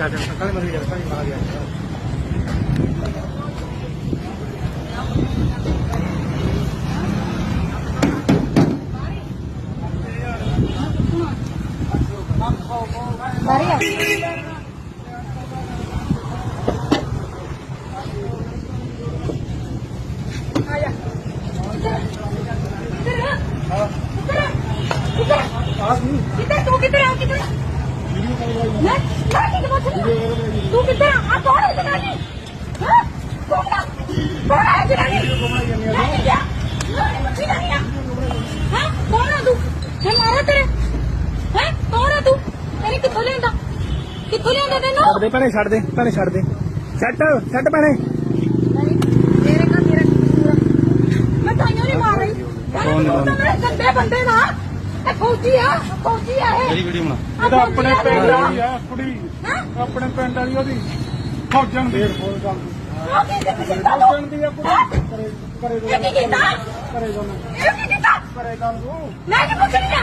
ਚੱਲ ਚੱਲ ਕਾਲੇ ਮਰੀ ਜਾ ਕਾਲੇ ਮਾਰ ਗਿਆ ਬਾਰੀ ਆ ਕਿੱਧਰ ਤੂੰ ਕਿੱਧਰ ਆ ਕਿੱਧਰ ਮੈਂ ਮੈਂ ਕਿੱਧਰ ਪਹੁੰਚ ਤੂੰ ਕਿੱਧਰ ਆ ਆ ਕੌਣ ਹੈ ਜਨਾਨੀ ਹਾਂ ਕੌਣ ਆ ਕੌਣ ਮੈਂ ਕਿਹਾ ਮੈਂ ਬੱਚੀ ਨਹੀਂ ਆ ਹਾਂ ਕੌਣ ਆ ਤੂੰ ਮੈਂ ਮਾਰਾ ਤੇਰੇ ਹੈ ਕੌਣ ਆ ਤੂੰ ਤੇਰੇ ਕਿੱਥੋਂ ਲਿਆਂਦਾ ਕਿੱਥੋਂ ਲਿਆਂਦਾ ਤੈਨੂੰ ਛੱਡ ਦੇ ਭੈਣੇ ਛੱਡ ਦੇ ਭੈਣੇ ਛੱਡ ਦੇ। ਛੱਡ ਛੱਡ ਭੈਣੇ। ਤੇਰੇ ਕਾ ਤੇਰਾ ਕਸੂਰ ਆ। ਮੈਂ ਤਾਈਓ ਨਹੀਂ ਮਾਰ ਰਹੀ ਕੌਣ ਮੇਰੇ ਗੰਦੇ ਬੰਦੇ ਨਾ ਇਹ ਫੌਜੀ ਆ ਫੌਜੀ ਆ ਇਹ ਵੀਡੀਓ ਬਣਾ। ਇਹ ਤਾਂ ਆਪਣੇ ਪਿੰਡ ਆ ਕੁੜੀ। ਆਪਣੇ ਪਿੰਡ ਵਾਲੀ ਉਹਦੀ। ਫੌਜਣ ਦੀ ਉਹ ਕੀ ਕੀਤਾ ਤੂੰ ਫੌਜਣ ਆ ਕੁੜੀ ਕਰੇ ਕਰੇ ਇਹ ਕੀ ਕੀਤਾ ਕਰੇ ਦੋਨ ਇਹ ਕੀ ਕੀਤਾ ਕਰੇ ਦੋਨ ਮੈਂ ਕੀ ਪੁੱਛ ਰਹੀ ਆ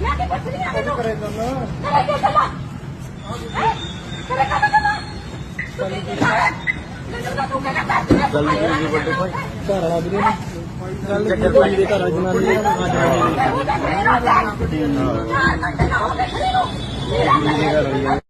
ਮੈਂ ਕੀ ਪੁੱਛ ਰਹੀ ਆ ਮੈਨੂੰ ਕਰੇ ਦੋਨ ਕਰੇ ਕੀ ਕਰੇ ਕਾ ਤੂੰ ਕੀ ਕੀਤਾ ਹੈ ਜੀ ਵੱਡੇ ਭਾਈ ਘਰ ਵਾਲਾ ਵੀਰੇ ਨੇ ਚੱਕਰ ਕੋਈ ਦੇ ਘਰ ਜਨਾਨੀ ਆ ਜਨਾਨੀ ਚਾਰ ਮੇਰਾ ਘਰ ਵਾਲੀ